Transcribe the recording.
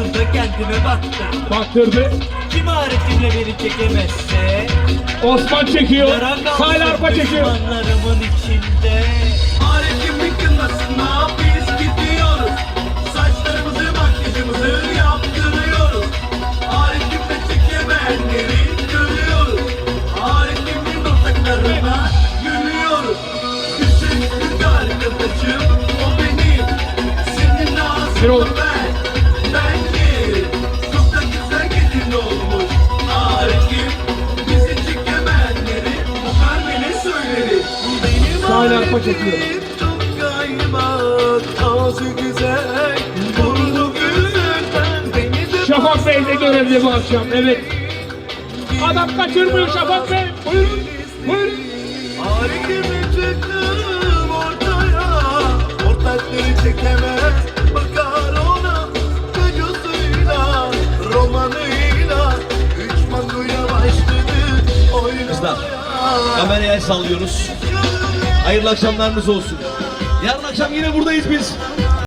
Karşısında kendime baktım. Baktırdı. Kim aretimle beni çekemezse? Osman çekiyor. Yara Sayın Arpa kalsın çekiyor. düşmanlarımın içinde. Aretin kınasına biz gidiyoruz. Saçlarımızı makyajımızı yaptırıyoruz. Aretimle çekemeyenleri görüyoruz Aretim'in ortaklarına gülüyoruz Küçük bir arkadaşım o benim. Senin Erol. ben, ben güzel, beni de Şafak Bey de görevli bu akşam. Evet. Adam kaçırmıyor Şafak Bey. Buyurun. Buyurun. Harekimi çıktım ortaya, ortakları çekemez, bakar ona, romanıyla, üç mangoya başladı Kızlar, oynamaya. Kameraya sallıyoruz. Hayırlı akşamlarınız olsun. Yarın akşam yine buradayız biz.